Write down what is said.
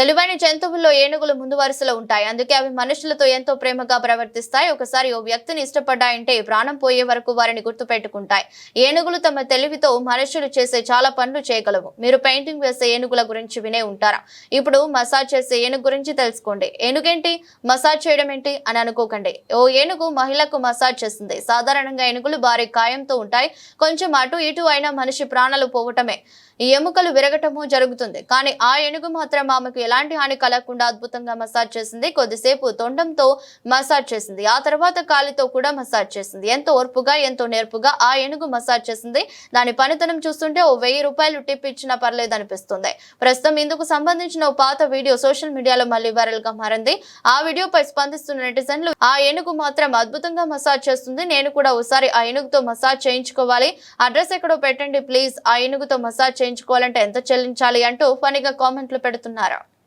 తెలివైన జంతువుల్లో ఏనుగులు ముందు వరుసలో ఉంటాయి. అందుకే అవి మనుషులతో ఎంతో ప్రేమగా ప్రవర్తిస్తాయి. ఒకసారి ఓ వ్యక్తిని ఇష్టపడ్డాయంటే ప్రాణం పోయే వరకు వారిని గుర్తుపెట్టుకుంటాయి. ఏనుగులు తమ తెలివితో మనుషులు చేసే చాలా పనులు చేయగలవు. మీరు పెయింటింగ్ వేసే ఏనుగుల గురించి వినే ఉంటారా? ఇప్పుడు మసాజ్ చేసే ఏనుగు గురించి తెలుసుకోండి. ఏనుగేంటి? మసాజ్ చేయడం ఏంటి? అని అనుకోకండి. ఓ ఏనుగు మహిళకు మసాజ్ చేస్తుంది. సాధారణంగా ఏనుగులు భారీ కాయంతో ఉంటాయి. కొంచెం అటు ఇటు అయినా మనిషి ప్రాణాలు పోవటమే. ఈ ఎముకలు విరగటము జరుగుతుంది. కానీ ఆ ఏనుగు మాత్రం ఆమెకు ఎలాంటి హాని కలగకుండా అద్భుతంగా మసాజ్ చేసింది. కొద్దిసేపు తొండంతో మసాజ్ చేసింది. ఆ తర్వాత కాలితో కూడా మసాజ్ చేసింది. ఎంతో ఓర్పుగా ఎంతో నేర్పుగా ఆ ఏనుగు మసాజ్ చేసింది. దాని పనితనం చూస్తుంటే ఓ వెయ్యి రూపాయలు టిప్ ఇచ్చినా పర్లేదు అనిపిస్తుంది ప్రస్తుతం ఇందుకు సంబంధించిన ఓ పాత వీడియో సోషల్ మీడియాలో మళ్ళీ వైరల్గా మారింది. ఆ వీడియోపై స్పందిస్తున్న నెటిజన్లు ఆ ఏనుగు మాత్రం అద్భుతంగా మసాజ్ చేస్తుంది. నేను కూడా ఒకసారి ఆ ఏనుగుతో మసాజ్ చేయించుకోవాలి. అడ్రస్ ఎక్కడో పెట్టండి ప్లీజ్. ఆ ఏనుగుతో మసాజ్ చేయించుకోవాలంటే ఎంత చెల్లించాలి అంటూ ఫనీగా కామెంట్లు పెడుతున్నారు?